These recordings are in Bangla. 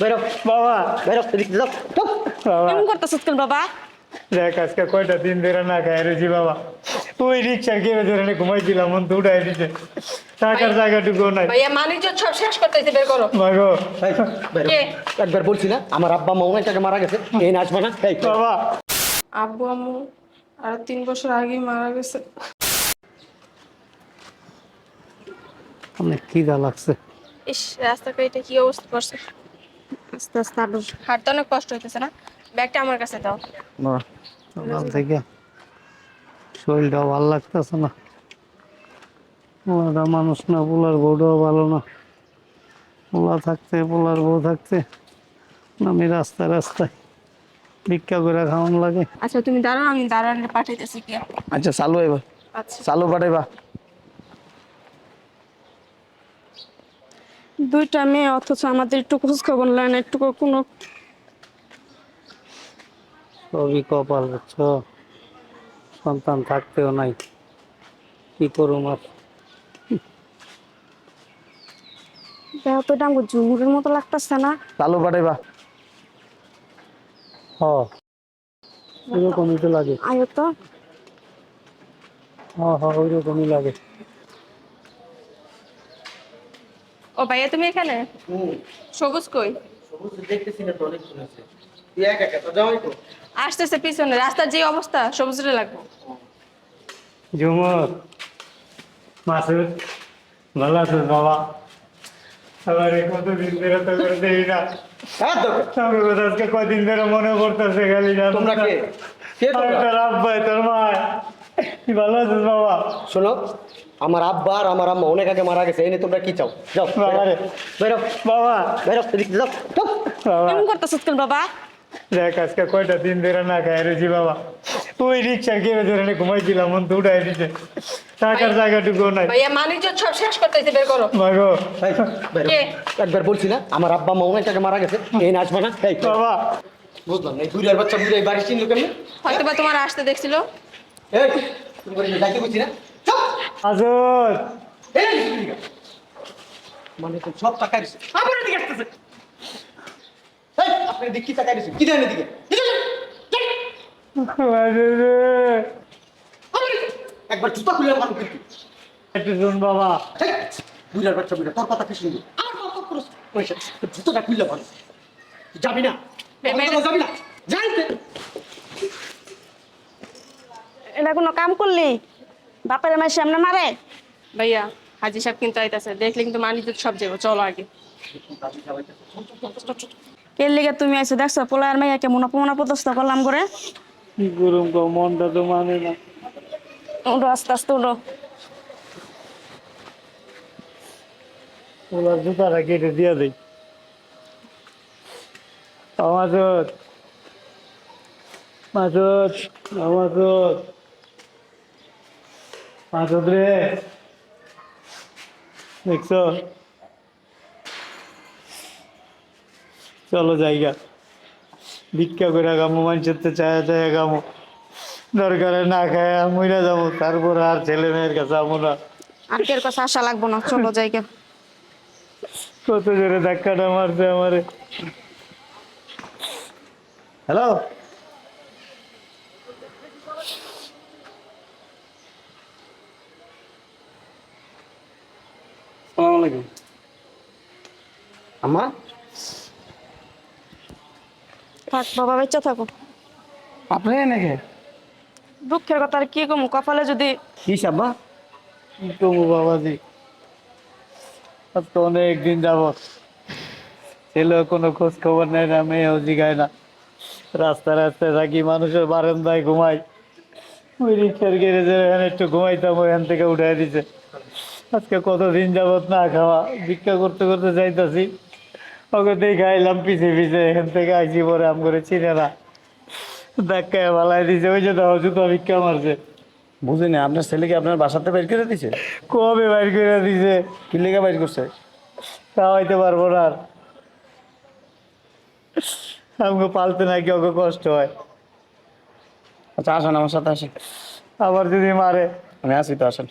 বেরো বাবা বেরো এদিকে যাও চুপ। বাবা। কেমন করতেছিস কেন বাবা? দেখ আজকে কয়টা দিন ধরে না খাই বাবা। রিক্সার কেড়ে ধরে ঘুমাইছিলাম মন উঠাই দিছে। টাকার জায়গাটুকু নাই। ভাইয়া মানিজ্য সব শেষ করতেছি বের করো। মাগো এই, বেরো। কে? একবার বলছি না আমার আব্বা মা অনেক টাকা মারা গেছে এই নাচবে না। এই বাবা। আব্বু আম্মু আর তিন বছর আগেই মারা গেছে। অনেক খিদা লাগছে? ইস রাস্তাটা এটা কি অবস্থা করছে? আস্তে আস্তে আরও হাঁটতে অনেক কষ্ট হইতেছে না? ব্যাগটা আমার কাছে দাও। থেকে শরীরটা ভালো লাগতেছে না। মানুষ না পোলার বউটাও ভালো না। পোলা থাকতে পোলার বউ থাকতে আমি রাস্তায় রাস্তায় ভিক্ষা করে খাওয়ান লাগে। আচ্ছা তুমি দাঁড়াও আমি দাঁড়ালে পাঠাইতেছি কি আচ্ছা চালু এবার আচ্ছা। চালু পাঠাইবা। দুইটা মেয়ে অথচ আমাদের একটু খোঁজ খবর নেয় না একটু কোনো সবই কপাল বুঝছ? সন্তান থাকতেও নাই। কি করুম আর? দেহ তো আমাকে ঝুমুরের মতো লাগতেছে না। চালু পাঠাইবা হ। ওইরকমই তো লাগে আয়ো তো। হ হ ওইরকমই লাগে। ও ভাইয়া তুমি এখানে? সবুজ কই? দেখতেছি না তো অনেক শুনেছে তুই একা একা তো যাওয়াই তো। আসতেছে পিছনে রাস্তার যে অবস্থা সবুজটা লাগবে। ঝুমুর মাসুদ ভালো আছিস বাবা? আবার কতদিন ধরে তো করে দেই না? হ্যাঁ কথা আজকে কদিন ধরে মনে পড়তেছে খালি জানো তোমরা কে? কে তোমরা? তোর আব্বাই তোর মা ভালো আছিস বাবা? শোনো আমার আব্বা আর আমার আম্মা অনেক আগে মারা গেছে এনে তোমরা কি চাও? যাও বাবা। রে। বেরো। বাবা। বেরো এদিকে যাও চুপ। বাবা। কেমন করতেছিস কেন বাবা? দেখ আজকে কয়টা দিন ধরে না খাই বাবা। ওই রিক্সার কেড়ে ধরে ঘুমাইছিলাম মন তো উঠাই দিছে। টাকার জায়গাটুকু নাই। ভাইয়া মানিজ্য সব শেষ করতেছি বের করো। কে? একবার বলছি না আমার আব্বা মা অনেক টাকা মারা গেছে এই নাচবে না? এই বাবা। বুঝলাম না এই দুইটার বাচ্চা এই বাড়ি চিনলো কেমনি? হয়তো বা তোমার আসতে দেখছিল। এই তুমি করে যাইতে বলছি না। এদিকে। মানে তো সব টাকা দিছে আবার এদিকে আসতেছে। এই আপনি এদিকে কি টাকা দিছে কি দেন এদিকে। একবার জুতা খুলে মারো কিন্তু। একটু শুন বাবা। বুড়ার বাচ্চা তোর কথা কি শুনব? আমার কথা করছ পয়সা জুতোটা খুলে মারো তুই যাবি না? যাবি না? যাইতে এটা কোনো কাম করলি? বাপের আমার সামনে মারে? ভাইয়া হাজি সাহেব কিন্তু আইতাছে দেখলে কিন্তু মানিজ্য সব যাব চলো আগে। কে লিগে তুমি আইসো দেখছ পোলার মেয়ে কেমন অপমান অপদস্থ করলাম করে কি করুম গো মনটা তো মানে না। উঠো আস্তে আস্তে উঠো। ওনার জুতাটা কেটে দিয়ে দেই। মাসুদ মাসুদ মাসুদ মাসুদ রে দেখছ? চলো জায়গা। ভিক্ষা করে গামো মানুষের তো চায়া চায়া গামো দরকারে না খায় মইরা যাব তারপর আর ছেলে মেয়ের কাছে যাব না। আর কের কাছে আশা লাগবো না চলো জায়গা। কত জোরে ধাক্কাটা মারছে আমারে। হ্যালো? আলাইকুম। আমা থাক বাবা বেঁচে থাকো। আপনি নাকি দুঃখের কথা আর কি কম কপালে যদি কি সাব্বা তবু বাবাজি? আজকে অনেক দিন যাব ছেলে কোনো খোঁজ খবর নেয় না মেয়েও জিগায় না। রাস্তা রাস্তায় থাকি মানুষের বারান্দায় ঘুমাই। ওই রিক্সার গ্যারেজে এখানে একটু ঘুমাইতাম ওইখান থেকে উঠাই দিছে। আজকে কতদিন যাবত না খাওয়া ভিক্ষা করতে করতে যাইতাছি। ওকে দেখে আইলাম পিছে পিছে এখান থেকে আইসি পরে আম করে চিনে না। ধাক্কায় বালাই দিছে ওই যে দাও জুতো ভিক্ষা মারছে। বুঝিনি আপনার ছেলেকে আপনার বাসাতে বের করে দিছে? কবে বাইর করে দিছে? কি লেগে বাইর করছে? খাওয়াইতে পারব না আর। আমাকে পালতে নাকি ওকে কষ্ট হয়। আচ্ছা আসেন আমার সাথে আসেন। আবার যদি মারে। আমি আসি তো আসেন।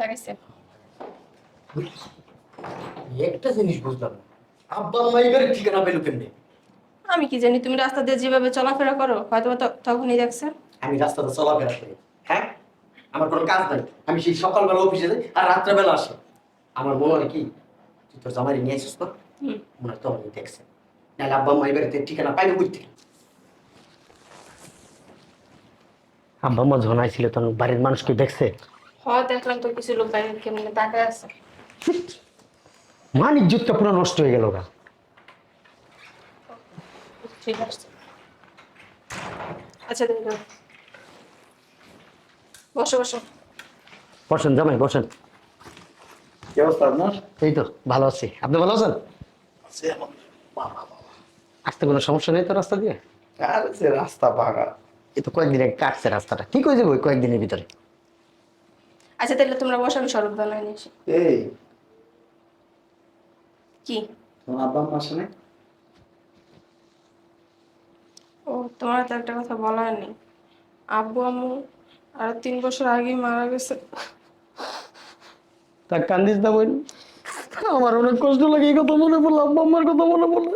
লাগাইছে একটা জিনিস বুঝলাম না। আব্বা ঠিকানা পেল কেমনে? আমি কি জানি তুমি রাস্তা দিয়ে যেভাবে চলাফেরা করো হয়তো তখনই দেখছে। আমি রাস্তাতে চলাফেরা করি। হ্যাঁ? আমার কোনো কাজ নাই। আমি সেই সকালবেলা অফিসে যাই আর রাত্রেবেলা আসে। আমার মনে হয় কি তুই তোর জামাই নিয়ে আসিস তো? মনে হয় তখনই দেখছে। নাহলে আব্বা আম্মা এবারে ঠিকানা পাইবে বুঝতে আব্বা আম্মা যখন আইছিল তখন বাড়ির মানুষ কি দেখছে? হ দেখলাম তো কিছু লোক বাইরে কেমন তাকায় আছে। মান ইজ্জতটা পুরো নষ্ট হয়ে গেল গা। ঠিক আছে। আচ্ছা দেখো বসো বসো। বসেন জামাই বসেন। কি অবস্থা আপনার? এই তো ভালো আছি। আপনি ভালো আছেন? আসতে কোনো সমস্যা নেই তো রাস্তা দিয়ে? আর যে রাস্তা পাকা। এই তো কয়েকদিন আগে কাটছে রাস্তাটা। ঠিক হয়ে যাবে ওই কয়েকদিনের ভিতরে? আচ্ছা তাহলে তোমরা বসো আমি শরৎ বানাই নিয়েছি এই। কি? তোমার আব্বা আম্মা আসে নাই? ও তোমার তো একটা কথা বলা হয়নি আব্বু আম্মু আর তিন বছর আগেই মারা গেছে। তা কান্দিস না বোন আমার অনেক কষ্ট লাগে এই কথা মনে পড়ল আব্বা আম্মার কথা মনে পড়ল।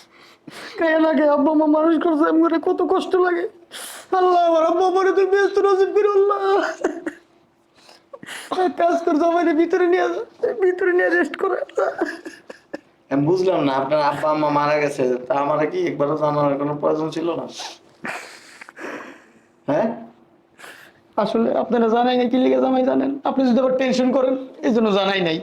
গায়ে লাগে আব্বা আম্মা মানুষ করছে আমি কত কষ্ট লাগে। আল্লাহ আমার আব্বা আম্মারে তুই ব্যস্ত নসিব করে আল্লাহ। কাজ করছ আমার ভিতরে নিয়ে ভিতরে নিয়ে রেস্ট করে। আমি বুঝলাম না আপনার আব্বা আম্মা মারা গেছে তা আমার কি একবারও জানার কোনো প্রয়োজন ছিল না? হ্যাঁ? আসলে আপনারা জানাই নাই কি লিখে জামাই জানেন? আপনি যদি আবার টেনশন করেন এই জন্য জানাই নাই।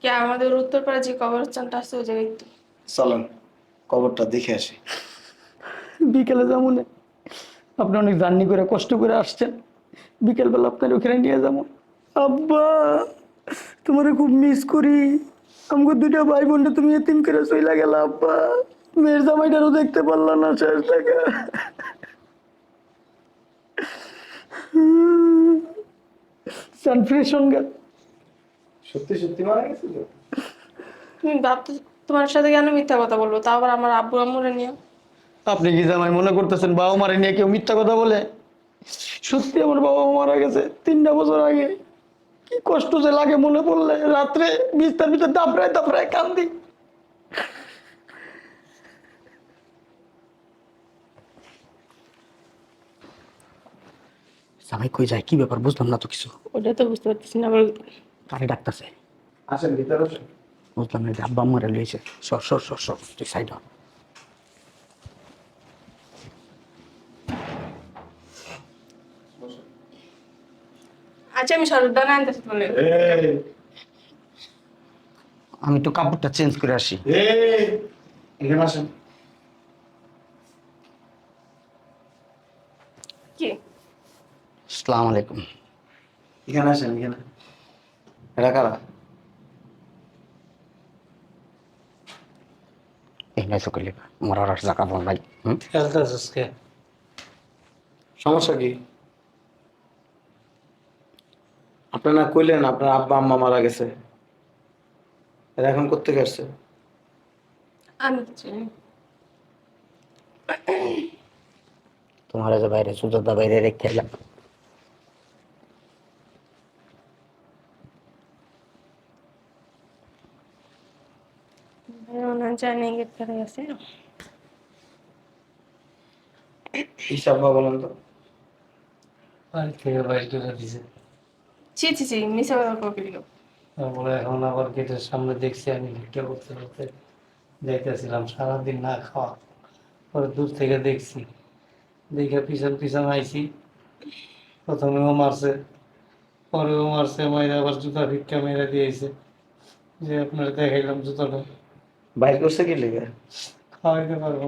কি আমাদের উত্তরপাড়া যে কবরস্থানটা আছে ওই জায়গায় চলেন। কবরটা দেখে আসি। বিকেলে যেমন আপনি অনেক জার্নি করে কষ্ট করে আসছেন। বিকেলবেলা আপনার ওখানে নিয়ে যাব। আব্বা তোমারে খুব মিস করি। আমাকে দুইটা ভাই বোনটা তুমি এতিম করে চইলা গেল আব্বা। মেয়ের জামাইটারও দেখতে পারলাম না শেষ টাকা সত্যি সত্যি মারা গেছিল তুমি ভাবতে তোমার সাথে কেন মিথ্যা কথা বলব? তা আবার আমার আব্বু আম্মুরে নিয়ে। আপনি কি জামাই মনে করতেছেন বাবা মারে নিয়ে কেউ মিথ্যা কথা বলে? সত্যি আমার বাবা মারা গেছে তিনটা বছর আগে। কি কষ্ট যে লাগে মনে পড়লে রাত্রে বিস্তার ভিতরে দাপড়ায় দাপড়ায় কান্দি। জামাই কই যায়? কি ব্যাপার? বুঝলাম না তো কিছু। ওটা তো বুঝতে পারতেছি না আবার কারে ডাকতেছে? আসেন ভিতরে আসেন। বুঝলাম না আব্বা লইছে। সর সর সর সর তুই সাইড হ। আচ্ছা আমি শরৎ বানাই আনতেছি তোমার আমি একটু কাপড়টা চেঞ্জ করে আসি। এখানে আসেন। কি? আসসালামু আলাইকুম। এখানে আসেন এখানে। এরা কারা? চোখে মরার আর জাকা বল ভাই সমস্যা কি? আপনার না কইলেন আপনার আব্বা আম্মা মারা গেছে। এরা এখন কোথেকে আসছে? আমি কিছু তোমার যে বাইরে সুযোগটা বাইরে রেখে এলাম ভাই মনে হয় জানি করে গেছে হিসাব বা বলেন তো। বাড়ি থেকে বাইর করে দিছে? ছি ছি ছি মিশে কপি দিল। তারপরে এখন আবার গেটের সামনে দেখছি আমি ভিক্ষা করতে করতে যাইতেছিলাম সারাদিন না খাওয়া। পরে দূর থেকে দেখছি। দেখে পিছন পিছন আইছি। প্রথমে ও মারছে পরে ও মারছে মাইরা আবার জুতা ভিক্ষা মেরে দিয়েছে। যে আপনার দেখাইলাম জুতাটা। বাইর করছে কি লেগে? খাওয়াইতে পারব।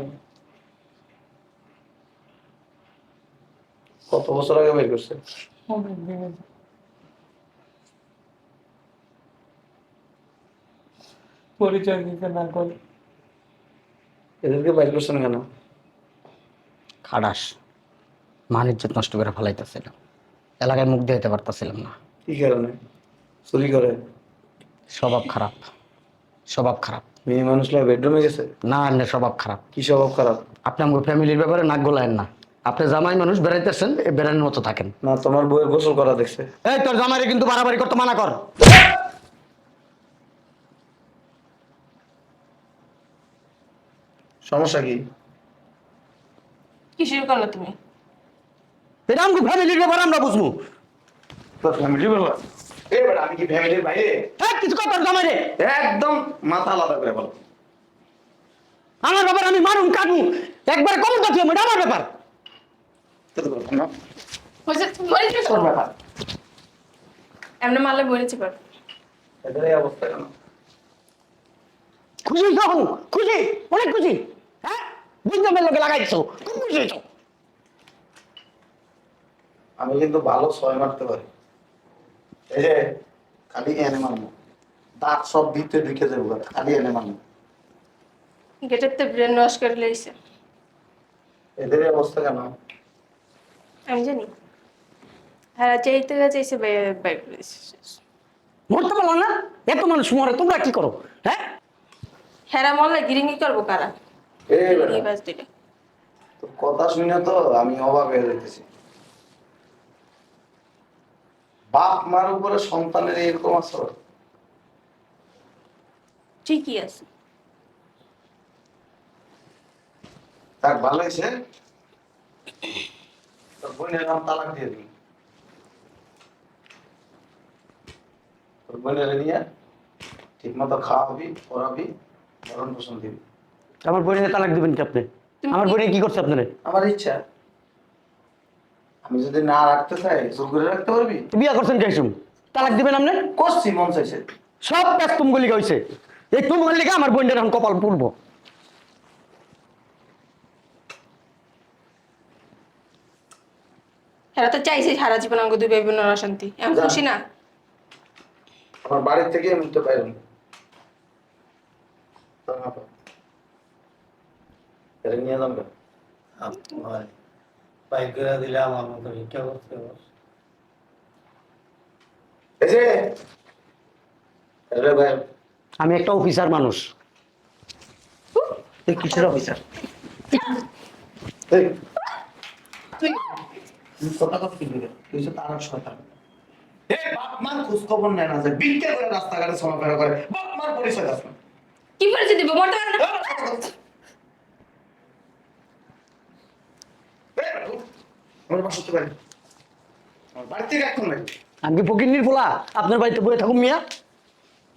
কত বছর আগে বাইর করছে। পরিচয় দিতে না করে। এদেরকে বাইর করছেন কেন? খাডাস। মান ইজ্জত নষ্ট করে ফেলাইতেছিলাম এলাকায় মুখ দিতে পারতেছিলাম না। কি কারণে? চুরি করে? স্বভাব খারাপ। স্বভাব খারাপ। মেয়ে মানুষরা বেডরুমে গেছে? না না স্বভাব খারাপ। কি স্বভাব খারাপ? আপনি আমার ফ্যামিলির ব্যাপারে নাক গলায়েন না। আপনি জামাই মানুষ বেড়াইতেছেন বেড়ানোর মতো থাকেন। না তোমার বউয়ের গোসল করা দেখছে। এই তোর জামাইরে কিন্তু বাড়াবাড়ি করতে মানা কর। সমস্যা কি? কি শুরু করল তুমি? এটা আমাকে ফ্যামিলির ব্যাপারে আমরা বুঝব। তোর ফ্যামিলির ব্যাপার? এবার আমি কি ফ্যামিলির বাইরে? হ্যাঁ কিছু কর তোর জামাইরে একদম মাথা আলাদা করে বলো। আমার ব্যাপার আমি মারুম কাটবো একবার কম কাটিও এটা আমার ব্যাপার। তোর ব্যাপার না হয়েছে বলেছি তোর ব্যাপার। এমনি মারলে বলেছি পার এদের এই অবস্থা কেন? খুশি এখন? খুশি? অনেক খুশি। হ্যাঁ? বুঝতে লোকে লাগাইছো। খুব খুশি আমি কিন্তু ভালো ছয় মারতে পারি। এই যে খালি এনে মারবো দাঁত সব ভিতরে ঢুকে যাব খালি এনে মারবো গেটের তো ব্রেন ওয়াশ করে লেগেছে এদের অবস্থা কেন আমি জানি। হ্যাঁ চাইতে চাইছে বাইক মরতে পারল না? এত মানুষ মরে তোমরা কি করো? হ্যাঁ? হেরা মরলে গিরিঙ্গি করব কারা? এই দিলে। কথা শুনে তো আমি অবাক হয়ে যেতেছি বাপ মার উপরে সন্তানের এরকম আসর ঠিকই আছে। তাক ভালো হয়েছে তোর বোনের নাম তালাক দিয়ে দিবি তোর বোনের নিয়ে ঠিক মতো খাওয়াবি পড়াবি ভরণ পোষণ দিবি। আমার বোনের তালাক দিবেন কি আপনি? আমার বোনে কি করছে আপনারা? আমার ইচ্ছা। আমি যদি না রাখতে চাই জোর করে রাখতে পারবি? বিয়া করছেন কেসুম তালাক দিবেন আপনি? করছি মন চাইছে। সব প্যাস তুমগুলি হয়েছে এই তুমগুলি লিখে আমার বোনের এখন কপাল পুড়বো। হেরা তো চাইছে সারা জীবন আমাকে দুই ভাই বোনের অশান্তি এমন খুশি না? আমার বাড়ির থেকে আমি তো পাইলাম এটা নিয়ে যাম কেন? ভাই বাইক করে দিলে আমার মতো ভিক্ষা করতে আমি একটা অফিসার মানুষ। তুই কিসের অফিসার কি বলে তুই তো তার সরকার এ বাপ মার খোঁজ খবর নেয় না যে বিক্রি করে রাস্তাঘাটে চলাফেরা করে বাপ মার পরিচয় আছে না কি পরিচয় দিব মরতে পারে না আমার বাসা তো বাড়ি আমার বাড়ি থেকে এখন নাই আমি কি ফকির পোলা আপনার বাড়িতে বয়ে থাকুন মিয়া।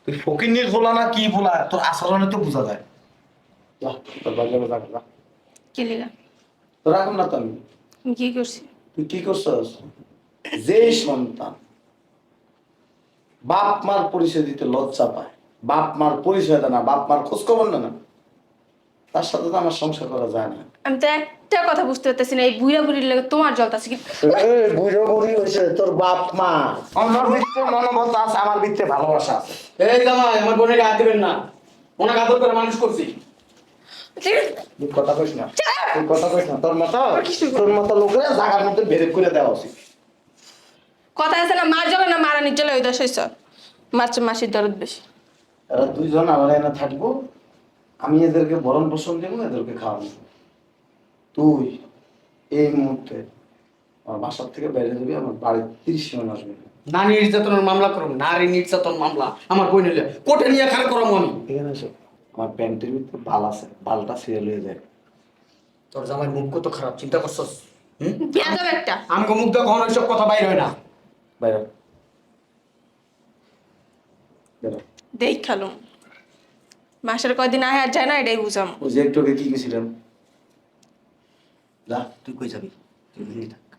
তুই ফকিন্নির না কি ভোলা? তোর আচরণে তো বোঝা যায়। কি লিগা? তো রাখুন না তো আমি। কি করছি? তুই কি করছস? যেই সন্তান বাপ মার পরিচয় দিতে লজ্জা পায়। বাপ মার পরিচয় দেয় না বাপ মার খোঁজ খবর না। তার সাথে তো আমার সংসার করা যায় না। আমি তো একটা কথা বুঝতে পারতেছি না এই বুড়া বুড়ির লাগে তোমার জলতাছে কি? বুড়ো বুড়ি হয়েছে তোর বাপ মা। আমার ভিতরে মনোবত আছে আমার ভিতরে ভালোবাসা আছে। এই জামাই আমার বোনের হাত দিবেন না। ওনাকে আদর করে মানুষ করছি। তুই কথা কইস না। কথা কইস না। তোর মতো তোর মতো লোকেরা জায়গার মধ্যে বেরেক করে দেওয়া উচিত। কথা আছে না মার জলে না মারানির জলে ওই দশ হয়েছ মাছ মাসির দরদ বেশি। এরা দুইজন আমার এনে থাকব। আমি এদেরকে ভরণ পোষণ দেবো এদেরকে খাওয়াবো। তুই এই মুহূর্তে আমার বাসার থেকে বাইরে যাবি আমার বাড়ির তিরিশ জন আসবে। নারী নির্যাতনের মামলা করুন নারী নির্যাতন মামলা। আমার বই নিলে কোর্টে নিয়ে খাল করাবো আমি এখানে এসো। আমার প্যান্টের ভিতরে বাল আছে বালটা সিরিয়াল হয়ে যায়। তোর জামাই মুখ কত খারাপ চিন্তা করছস? হুম? একটা। আমাকে মুখ দিয়ে কখনো সব কথা বাইর হয় না। বাইরে বেরো। দেখ খালো মাসের কয়দিন আহে আর যায় না এটাই বুঝাম। ওই যে একটু আগে কি গেছিলাম? যা তুই কই যাবি? তুই এখানেই থাক।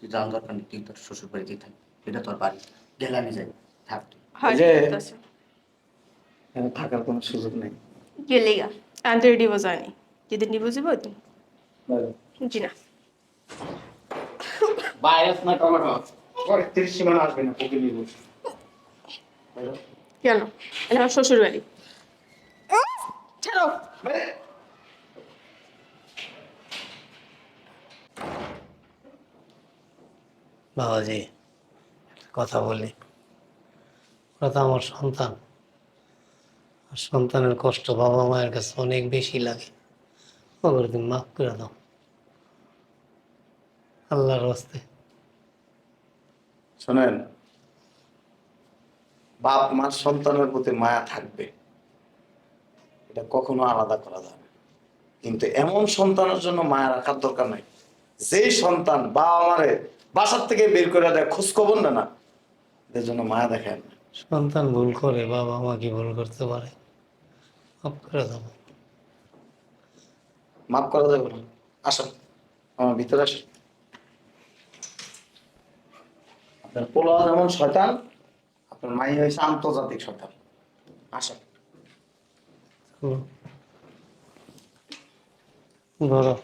তুই যাওয়ার দরকার নেই তুই তোর শ্বশুর বাড়িতেই থাক। এটা তোর বাড়ি। গেলে আমি যাই। থাক তুই। হয় যে- বুঝতেছে। এখানে থাকার কোনো সুযোগ নেই। গেলে গা। আমি তো রেডি বোঝানি যেদিন নিবো যাব ওই দিন বাইরে। জি না। বাইরে না টমেটো। পরে তিরিশ সীমানা আসবে না বসে বাইরে। কেন? এটা আমার শ্বশুর বাড়ি ছাড়ো। বাবাজি কথা বলি। ওরা তো আমার সন্তান। আর সন্তানের কষ্ট বাবা মায়ের কাছে অনেক বেশি লাগে। ওগুলো তুমি মাফ করে দাও। আল্লাহর হস্তে। শোনেন বাপ মার সন্তানের প্রতি মায়া থাকবে। এটা কখনো আলাদা করা যাবে না। কিন্তু এমন সন্তানের জন্য মায়া রাখার দরকার নাই। যেই সন্তান বাবা মারে বাসার থেকে বের করে দেয় খোঁজ খবর না না এদের জন্য মায়া দেখেন না। সন্তান ভুল করে বাবা মা কি ভুল করতে পারে? মাফ করে দাও। মাফ করা যাবে না। আসেন আমার ভিতরে আসেন। আপনার পোলা যেমন শয়তান আপনার মাই হয়েছে আন্তর্জাতিক শয়তান আসেন ধরো।